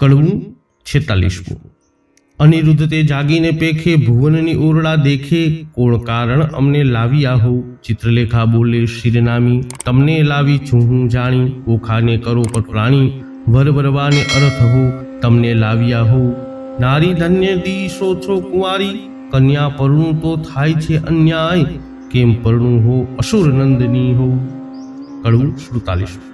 કડવું છેતાલીસમું અનિરુદ્ધ તે જાગીને પેખે ભુવનની ઓરડા દેખે, કોણ કારણ અમને લાવ્યા આહો ચિત્રલેખા બોલે, શિરનામી, તમને લાવી છું હું જાણી, ઓખાને કરો પર પ્રાણી વર વરવાને અર્થ હો, તમને લાવ્યા હો નારી ધન્ય દીશો છો કુંવારી, કન્યા પરણું તો થાય છે અન્યાય, કેમ પરણું હો અસુર નંદની હો? કડવું સુડતાલીસ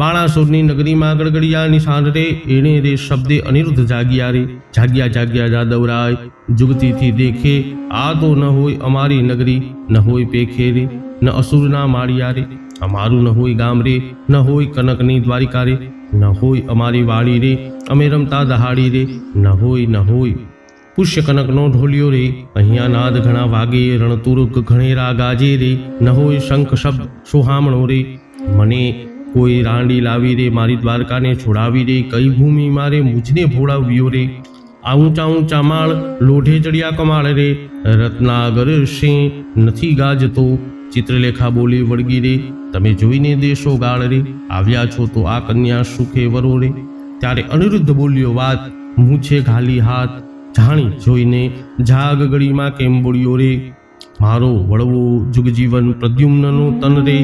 બાણાસુરની નગરીમાં ગડગડિયાની સાંજરે એણે રે શબ્દે અનિરુદ્ધ જાગ્યા રે. જાગ્યા જાગ્યા જાદવરાય, જુગતીથી દેખે, આ તો ન હોય અમારી નગરી, ન હોય પેખે રે, ન અસુરના માળિયા રે. અમારું ન હોય ગામ રે, ન હોય કનકની દ્વારિકા રે, ન હોય અમારી વાડી રે, અમે રમતા દહાડી રે, ન હોય ન હોય. પુષ્ય કનકનો ઢોલિયો રે, અહીંયા નાદ ઘણા વાગે, રણતુરુક ઘણેરા ગાજે રે, ન હોય શંખ શબ્દ, સુહામણો રે. મને કોઈ રાંડી લાવી રે મારી દ્વારકાને છોડાવી રે કઈ ભૂમિ મારે મુજને ભોળાવ્યો રે? આ ઊંચા ઊંચા માળ, લોઢે ચડિયા કમાળ રે, રત્નાગર સિંહ નથી ગાજતો, ચિત્રલેખા બોલી વળગી રે, તમે જોઈને દેશો ગાળ રે, આવ્યા છો તો આ કન્યા સુખે વરો રે. ત્યારે અનિરુદ્ધ બોલ્યો, વાત મૂછે ઘાલી હાથ, જાણી જોઈને જાગ ગળીમાં કેમ બોલ્યો રે? મારો વળવો જુગજીવન પ્રદ્યુમ્નનું તન રે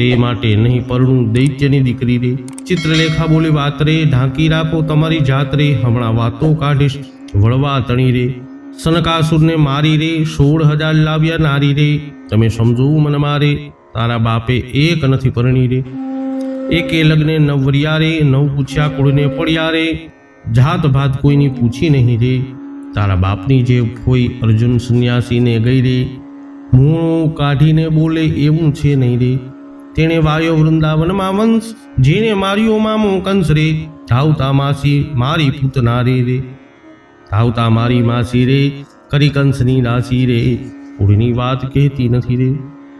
તે માટે નહીં, પરણું દૈત્યની દીકરી રે ચિત્રલેખા બોલી વાત રે ઢાંકી રાખો તમારી જાત રે હમણાં વાતો કાઢીશ. વળવા તણી રે, સનકાસુરને મારી રે, સોળ હજાર લાવ્યા નારી રે. તમે સમજો મને મારે, તારા બાપે એક નથી પરણી રે. એકે લગ્ને નવરિયા વરિયા રે, નવ પૂછ્યા કુળને પડ્યા રે. જાત ભાત કોઈની પૂછી નહીં રે. તારા બાપની જે હોય અર્જુન સંન્યાસીને ગઈ રે. મૂળું કાઢીને બોલે, એવું છે નહીં રે. તેણે વાયો વૃંદાવનમાં વંશ, જેને માર્યો મામો કંસ રે ધાવતા માસી, મારી પૂતના રે રે. ધાવતા મારી માસી રે, કરી કંસની દાસી રે કુળની વાત કહેતી નથી રે.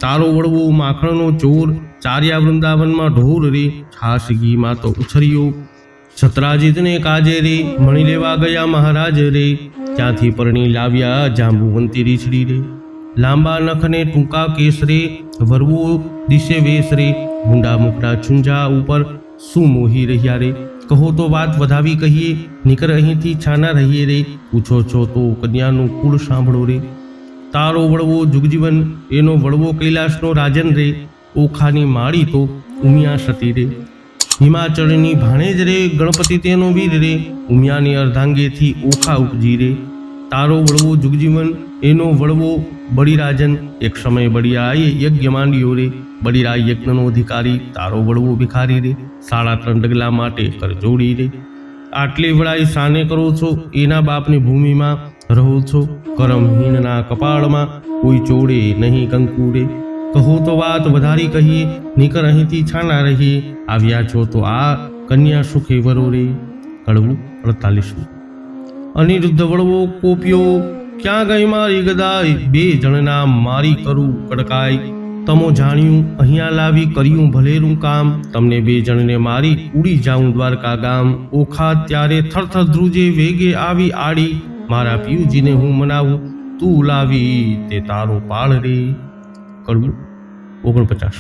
તારો વળવો માખણનો ચોર, ચાર્યા વૃંદાવનમાં ઢોર રે છાસ ઘીમાં તો ઉછર્યો. સતરાજીતને કાજે રે, મણી લેવા ગયા મહારાજ રે, ત્યાંથી પરણી લાવ્યા જાંબુવંતી રીછડી રે. લાંબા નખને ટૂંકા કેસ રે વરવો દિશે વેશ રે મુકડા છુંજા ઉપર શું મોહી રહ્યા રે? કહો તો વાત વધાવી કહીએ નીકળ અહીંથી છાના રહીએ રે. પૂછો છો તો કન્યાનું કુળ સાંભળો રે. તારો વળવો જુગજીવન, એનો વળવો કૈલાસનો રાજન રે. ઓખાની માળી તો ઉમિયા સતી રે. હિમાચળની ભાણેજ રે, ગણપતિ તેનો વીર રે. ઉમિયાની અર્ધાંગેથી ઓખા ઉપજી રે. તારો વળવો જુગજીવન, એનો વળવો બળીરાજન. એક સમય બળિયાએ યજ્ઞ માંડ્યો રે. બળીરા યજ્ઞનો અધિકારી તારો વળવો ભિખારી રે. સાડા ત્રણ ડગલા માટે કરજોડી રે. આટલી વળાઈ સાને કરો છો, એના બાપની ભૂમિમાં રહો છો. કરમહીનના કપાળમાં કોઈ ચોડે નહીં કંકુડે કહો તો વાત વધારી કહીએ, નીકર અહીંથી છાના રહીએ. આવ્યા છો તો આ કન્યા સુખે વરો રે. કડવું અડતાલીસમું. અનિરુદ્ધ વળવો કોપ્યો, ક્યાં ગઈ મારી ગદાય બે જણના મારી કરું કડકાય તમો જાણ્યું, અહીંયા લાવી કર્યું ભલેરું કામ. તમને બે જણને મારી ઉડી જાઉં દ્વારકા ગામ. ઓખા ત્યારે થરથર ધ્રુજે વેગે આવી આડી. મારા પિયુજીને હું મનાવું, તું લાવી તે તારો પાળ રે. કડવું ઓગણપચાસ.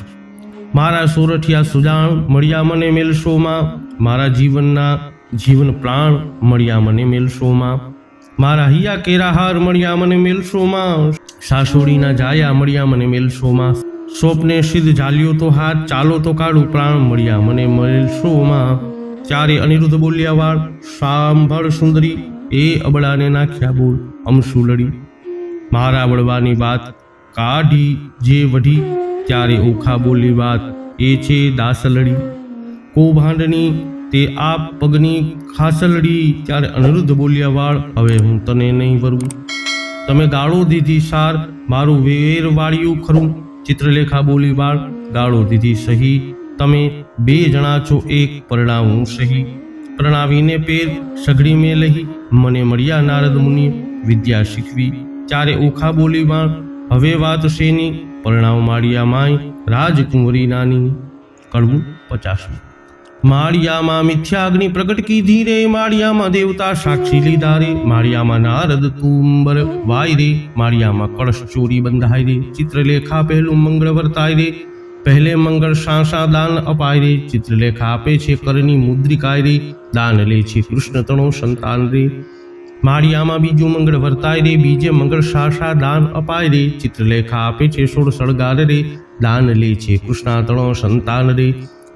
મારા સોરઠિયા સુજાણ, મળ્યા મને મેલશોમાં. મારા જીવનના જીવન પ્રાણ મળ્યા મને મેલશોમાં મારા હૈયા કેરાહાર મળ્યા મને મેલશોમાં સાસોડીના જાયા મળ્યા મને મેલશોમાં સ્વપ્ને સિદ્ધ ઝાલ્યો તો હાથ, ચાલો તો કાળું પ્રાણ મળ્યા મને મેલશોમાં ત્યારે અનિરુદ્ધ બોલ્યા, વાળ સાંભળ સુંદરી, એ અબળાને નાખ્યા બોલ અમસુલડી મારા વળવાની વાત કાઢી જે વઢી, ત્યારે ઓખા બોલી વાત, એ છે દાસલડી કૌભાંડની તે આ પગની ખાસલડી ત્યારે અનિરુદ્ધ બોલ્યા, વાળ, હવે હું તને નહીં ભરવું તમે ગાળો દીધી સાર મારું વેર વાળ્યું ખરું. ચિત્રલેખા બોલી, વાળ ગાળો દીધી સહી. તમે બે જણા છો, એક પરણાવું સહી. પ્રણાવીને પેર સઘળી મેં લહી. મને મળ્યા નારદ મુનિ, વિદ્યા શીખવી. ચારે ઓખા બોલી, વાળ, હવે વાત શેની? પરણાવ માળિયા માય, રાજકુંવરી નાની. કડવું પચાસમું. માળિયામાં મિથ્યાગ્નિ પ્રગટ કીધી રે, માળિયામાં દેવતા સાક્ષી લીધા રે, માળિયામાં નારદ તુંબર વાય રે, માળિયામાં કળશ ચોરી બંધાય રે, ચિત્રલેખા પહેલું મંગળ વર્તાય રે, પહેલે મંગળ સાંસા દાન અપાય રે, ચિત્રલેખા આપે છે કરની મુદ્રિકાય રે, દાન લે છે કૃષ્ણ તણો સંતાન રે. માળિયામાં બીજું મંગળ વર્તાય રે, બીજે મંગળ સાસા દાન અપાય રે, ચિત્રલેખા આપે છે સોળ સળગાર રે, દાન લે છે કૃષ્ણાતણો સંતાન રે.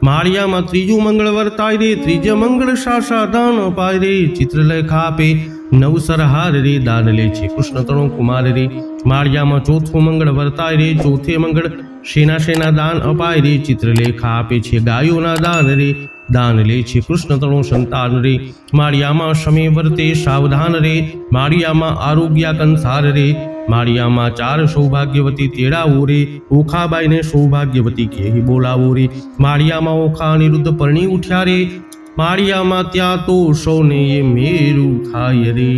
માળિયામાં ત્રીજું મંગળ વર્તાય રે ત્રીજે મંગળ શાસા દાન અપાય રે ચિત્રલેખા આપે, નવસર હાર રે દાન લે છે. કૃષ્ણતણો કુમાર રે માળિયામાં ચોથું મંગળ વર્તાય રે ચોથે મંગળ શેના શેના દાન અપાય રે ચિત્રલેખા આપે છે. ગાયોના દાન રે દાન લે છે. કૃષ્ણતણો સંતાન રે માળિયામાં શમે વર્તે સાવધાન રે માળિયામાં આરોગ્ય કંસાર રે માળિયામાં ચાર સૌભાગ્યવતી તેડા ઓરે, ઓખાબાઈને સૌભાગ્યવતી કેહી બોલાવો રે. માળિયામાં ઓખા અનિરુદ્ધ પરણી ઉઠ્યા રે. માળિયામાં ત્યાં તો સૌને એ મેરું ખાય રે.